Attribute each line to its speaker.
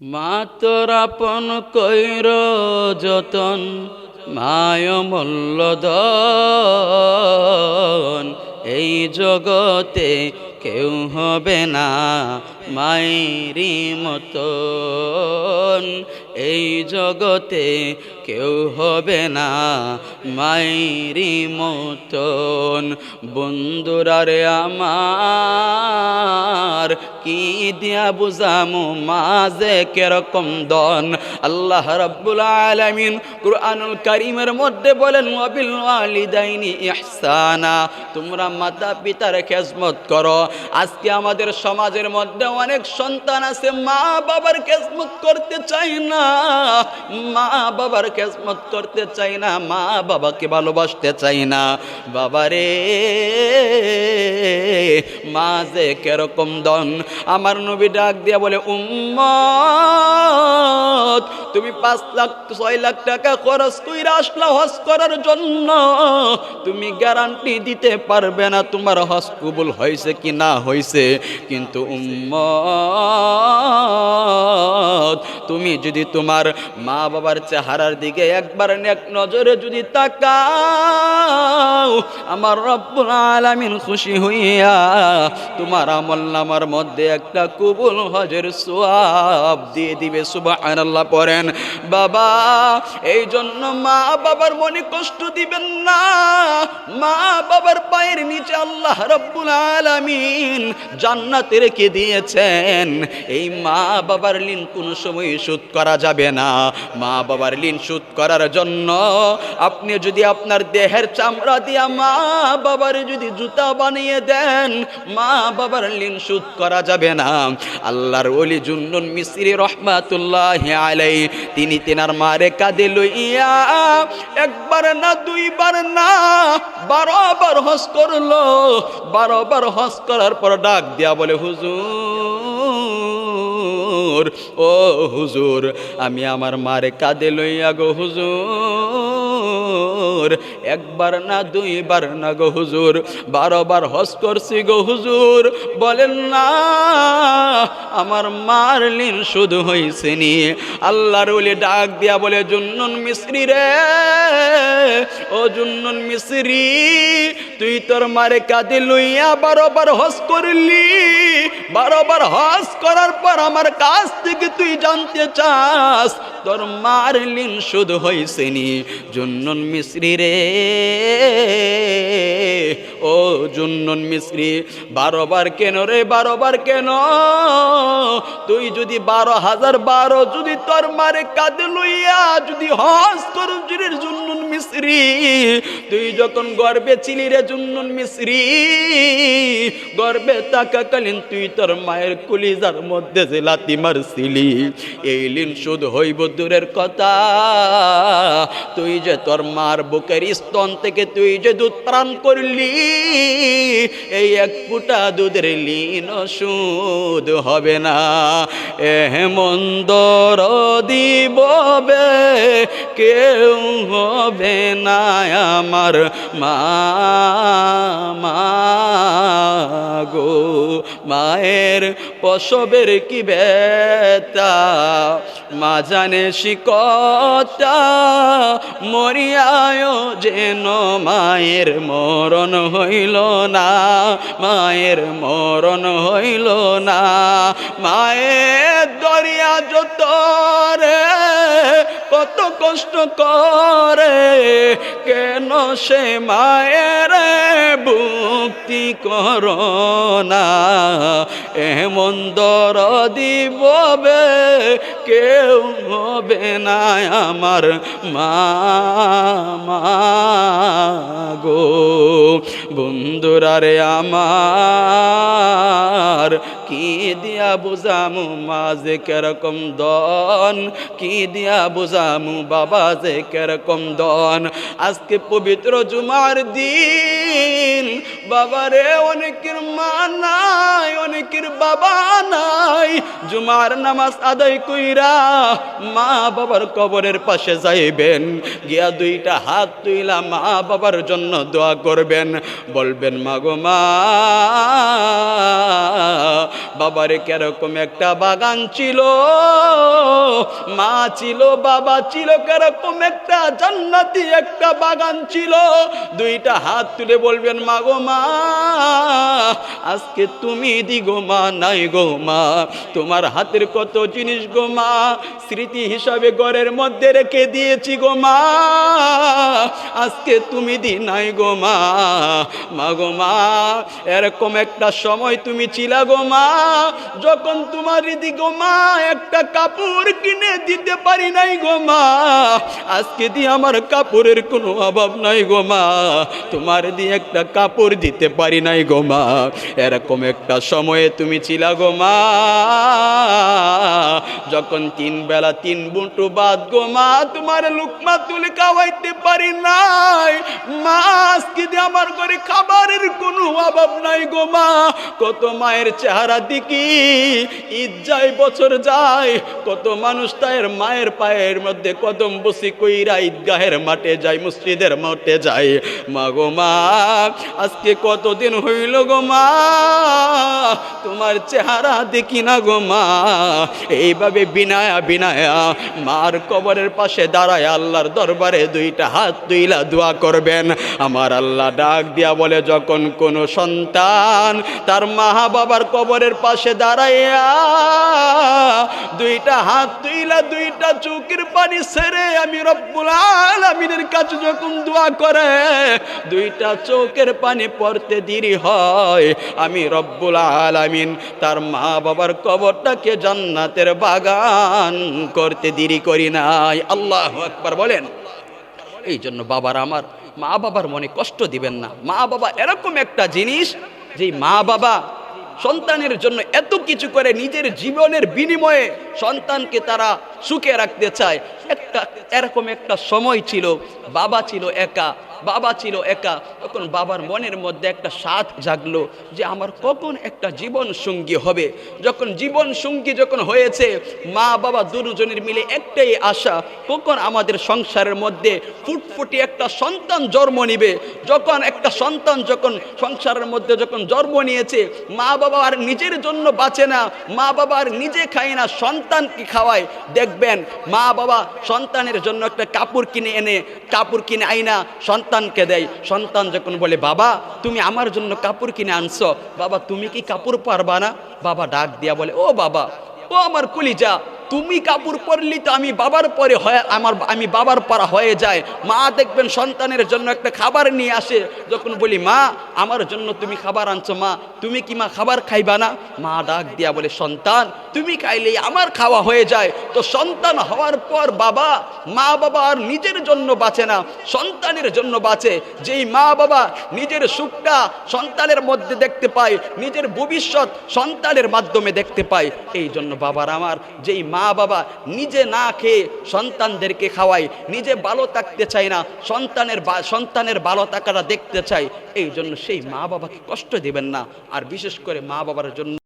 Speaker 1: মা তোর আপন কৈর যতন, মায় মূল্যদন এই জগতে কেউ হবে না মাইরি মতন। এই জগতে কেউ হবে না। মায়েরি মতন বন্ধুরারে আমার, কি দিয়া বুঝামু মাঝে কেরকম দন? আল্লাহ রাব্বুল আলামিন কুরআনুল কারীমের মধ্যে বলেন, ওয়াবিল ওয়ালিদাইনি ইহসানা। তোমরা মাতা পিতার খেজমত করো। আজকে আমাদের সমাজের মধ্যে অনেক সন্তান আছে মা বাবার খেজমত করতে চায় না। মা বাবার খেজমত করতে চায় না, মা বাবাকে ভালোবাসতে চাই না। বাবারে, মা যে কেরকম দন আমার নবী ডাক দিয়া বলে, উম্মত, তুমি পাঁচ লাখ, ছয় লাখ টাকা খরচ কইরা আসলা হজ করার জন্য। তুমি গ্যারান্টি দিতে পারবে না তোমার হজ কবুল হয়েছে কি না হয়েছে। কিন্তু উম্মত, তুমি যদি তোমার মা বাবার চেহারার দিকে একবার এক নজরে যদি তাকাও, আমার রব্বুল আলামিন খুশি হইয়া তোমার আমল নামার মধ্যে একটা কবুল হজের সোয়াব দিয়ে দিবে, সুবহানাল্লাহ পড়েন। বাবা এই জন্য মা বাবার মনে কষ্ট দিবেন না। মা বাবার পায়ের নিচে আল্লাহ রব্বুল আলামিন জান্নাতে রেখে দিয়েছেন। এই মা বাবার ঋণ কোনো সময় শোধ করা যাবে না। মা বাবার ঋণ শোধ করার জন্য। আপনি যদি আপনার দেহের চামড়া দিয়া মা বাবার যদি জুতা বানিয়ে দেন, মা বাবার ঋণ শোধ করা যাবে না। আল্লাহর অলি জুন্নুন মিসরি রহমাতুল্লাহ আলাই তিনি তেনার মারে কাঁদে লইয়া একবার না, দুইবার না, বারো বার হস করল। বারো বার হস করার পর ডাক দিয়া বলে, হুজুর ও হুজুর, আমি আমার মারে কাঁদে লইয়া গো হুজুর, একবার না দুইবার না গো হুজুর বারো বার হস করছি গো হুজুর, বলেন না, আমার মার লিন শুধু হয়েছে নি। আল্লাহর ওলি ডাক দিয়া বলে, জুন্নুন মিশ্রি রে, ও জুন্নুন মিশ্রি তুই তোর মারে কাঁদে লইয়া বারোবার হস করলি। বারোবার হস করার পর আমার কাছ থেকে তুই জানতে চাস, তোর মার লিন শুধু হয়েছে নি। জুন্নুন মিশ্রি রে ও জুন্নুন মিশ্রি বারোবার কেন রে বারোবার কেন? তুই যদি বারো হাজার বারো, যদি তোর মারে কাঁদে লইয়া যদি হস কর জুন্নুন মিশ্রি তুই যখন গর্বে ছিলি রে জুন্নুন মিশ্রি গর্বে তাকাকালীন তুই তোর মায়ের কুলিজার মধ্যে যে লাতি মারছিলি, এই লিন শুধু হইব দূরের কথা। তুই যে তোর মার বুকের স্তন থেকে তুই যে দুধ প্রাণ করলি এই এক ফুটা দুধের লীন সুদ হবে না। এমন্দর দিববে কেউ হবে না আমার মা মা গো। মায়ের প্রসবের কি বেতা মা জানে শিকতা, মরিয়ায় যেন মায়ের মরণ হইল না, মায়ের মরণ হইল না। মায়ের দরিয়া যত রে কত কষ্ট করে, কেন সে মায়ের ভুক্তি করোনা এমন দর দিববে কেউ হবে না আমার মা মা গো বন্ধুরারে আমার কি দিয়া বুঝামু মা যে কেরকম দন? কি দিয়া বুঝামু বাবা যে কেরকম দন? আজকে পবিত্র জুমার দিন বাবারে অনেকের মা নাই, অনেকের বাবা নাই। জুমার নামাজ আদায় কইরা মা বাবার কবরের পাশে যাইবেন, গিয়া দুইটা হাত তুইলা মা বাবার জন্য দোয়া করবেন। বলবেন, মাগো মা, বাবারে কেরকম একটা বাগান ছিল, মা ছিল, বাবা ছিল, কেরকম একটা জান্নাতি একটা বাগান ছিল। দুইটা হাত তুলে বলবেন মা গো মা আজকে তুমি দি গো মা, নাই গো মা। তোমার হাতের কত জিনিস গো মা, স্মৃতি হিসাবে ঘরের মধ্যে রেখে দিয়েছি গো মা। আজকে তুমি দি নাই গো মা। মা গো মা, এরকম একটা সময় তুমি ছিলা গো মা, যখন তোমার দিদি গো মা, একটা কাপড় কিনে দিতে পারি নাই গো মা। আজকে দিয়ে আমার কাপড়ের কোনো অভাব নাই গো মা। তোমার দিয়ে একটা কাপড় দিতে পারি নাই গো মা। এরকম একটা সময়ে তুমি ছিলা গো মা। যখন তিন বেলা তিন বুটু বাদ গো মা, তোমার লুকমা তুলে খাওয়াইতে পারি নাই। মা, আজকে দিয়ে আমার ঘরে খাবারের কোনো অভাব নাই গো মা। কত মায়ের চেহারা দেখি, ঈদ যায়, বছর যায়, কত মানুষ তার মায়ের পায়ের মধ্যে কদম বসি কইরা ঈদগাহের মাঠে যায় মসজিদের মাঠে যায় মা গো মা, আজকে কতদিন হইল গো মা? তোমার চেহারা দেখি না গো মা। এইভাবে বিনায়া বিনায়া মার কবরের পাশে দাঁড়ায় আল্লাহর দরবারে দুইটা হাত দুইলা দোয়া করবেন। আমার আল্লাহ ডাক দিয়া বলে, যখন কোনো সন্তান তার মা বাবার কবরের পাশে দাঁড়াইয়া দুইটা হাত দুইলা দুইটা চুকির পানি ছেড়ে আমি রব্বুল আলামিনের কাছে যখন দোয়া করে, দুইটা চোখের পানি পড়তে দেরি হয়। আমি রব্বুল আলামিন তার মা বাবার কবরটাকে জান্নাতের বাগান করতে দেরি করি নাই। আল্লাহ একবার বলেন। এই জন্য বাবার আমার মা বাবার মনে কষ্ট দিবেন না। মা বাবা এরকম একটা জিনিস যে মা বাবা সন্তানের জন্য এত কিছু করে নিজের জীবনের বিনিময়ে সন্তানকে তারা সুখে রাখতে চায়। একটা, এরকম একটা সময় ছিল, বাবা ছিল একা। বাবা ছিল একা। তখন বাবার মনের মধ্যে একটা সাথ জাগলো যে আমার কখন একটা জীবন সঙ্গী হবে। যখন জীবন সঙ্গী যখন হয়েছে, মা বাবা দুজনের মিলে একটাই আশা, কখন আমাদের সংসারের মধ্যে ফুটফুটি একটা সন্তান জন্ম নিবে। যখন একটা সন্তান যখন সংসারের মধ্যে যখন জন্ম নিয়েছে, মা বাবা আর নিজের জন্য বাঁচে না, মা বাবা আর নিজে খায় না, সন্তানকে খাওয়ায়। দেখবেন, মা বাবা সন্তানের জন্য একটা কাপড় কিনে এনে, কাপড় কিনে আইনা সন্তানকে দেয়। সন্তান যখন বলে, বাবা, তুমি আমার জন্য কাপড় কিনে আনছো। বাবা, তুমি কি কাপড় পারবা না? বাবা ডাক দিয়া বলে, ও বাবা, ও আমার কুলিজা তুমি কাপড় পরলি তো আমি বাবার পরে হয়, আমার, আমি বাবার পরা হয়ে যায় মা দেখবেন সন্তানের জন্য একটা খাবার নিয়ে আসে। যখন বলি, মা, আমার জন্য তুমি খাবার আনছো, মা, তুমি কি মা খাবার খাইবা না? মা ডাক দিয়া বলে, সন্তান, তুমি খাইলেই আমার খাওয়া হয়ে যায়। তো সন্তান হওয়ার পর বাবা মা বাবা আর নিজের জন্য বাঁচে না, সন্তানের জন্য বাঁচে। যেই মা বাবা নিজের সুখটা সন্তানের মধ্যে দেখতে পায়, নিজের ভবিষ্যৎ সন্তানের মাধ্যমে দেখতে পায় এই জন্য বাবার আমার যেই মা বাবা নিজে না খেয়ে সন্তানদেরকে খাওয়াই নিজে ভালো থাকতে চায় না, সন্তানের সন্তানের ভালো থাকাটা দেখতে চায় এই জন্য সেই মা বাবাকে কষ্ট দেবেন না। আর বিশেষ করে মা বাবার জন্য